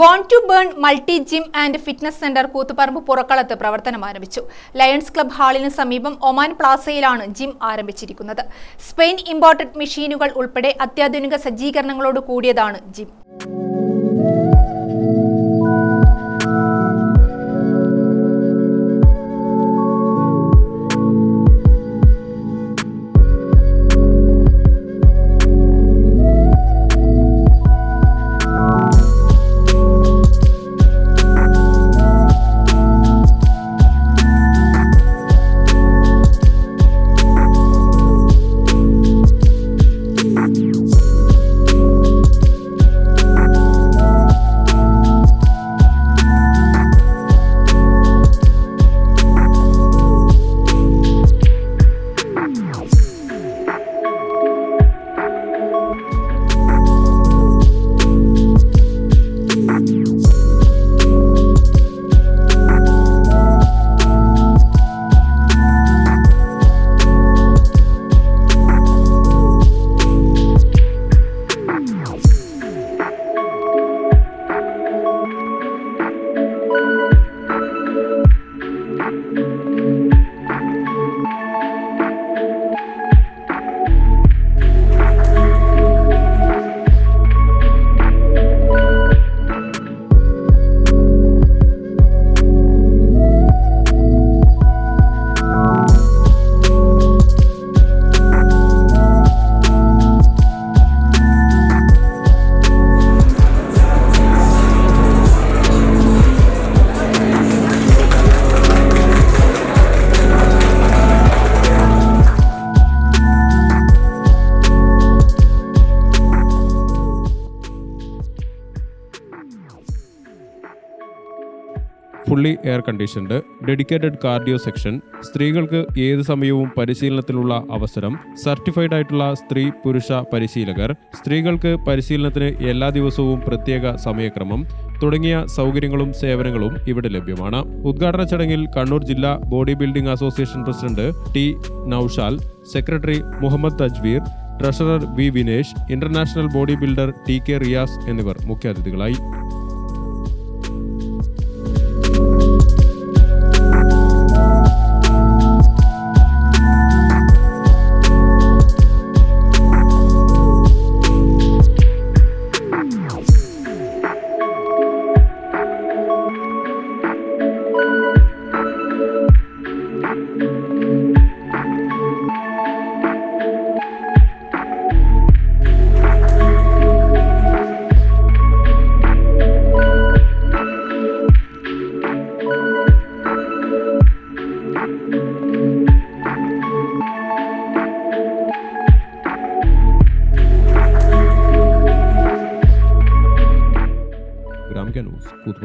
Born to burn multi gym and fitness centre Kuthuparamba പുറക്കളത്ത് പ്രവർത്തനം ആരംഭിച്ചു. Lions club ഹാളിന് സമീപം ഒമാൻ പ്ലാസയിലാണ് ജിം ആരംഭിച്ചിരിക്കുന്നത്. സ്പെയിൻ ഇമ്പോർട്ടഡ് മെഷീനുകൾ ഉൾപ്പെടെ അത്യാധുനിക സജ്ജീകരണങ്ങളോട് കൂടിയതാണ് gym fully air conditioned dedicated cardio section സ്ത്രീകൾക്ക് ഏത് സമയവും പരിശീലനത്തിനുള്ള അവസരം സർട്ടിഫൈഡ് ആയിട്ടുള്ള സ്ത്രീ പുരുഷ പരിശീലകർ സ്ത്രീകൾക്ക് പരിശീലനത്തിന് എല്ലാ ദിവസവും പ്രത്യേക സമയക്രമം തുടങ്ങിയ സൗകര്യങ്ങളും സേവനങ്ങളും ഇവിടെ ലഭ്യമാണ്. ഉദ്ഘാടന ചടങ്ങിൽ കണ്ണൂർ ജില്ലാ body building association president T Naushal secretary Muhammad Tajveer treasurer V Vinesh international body builder T K Riyas എന്നിവർ മുഖ്യാതിഥികളായി. you can use. கூத்து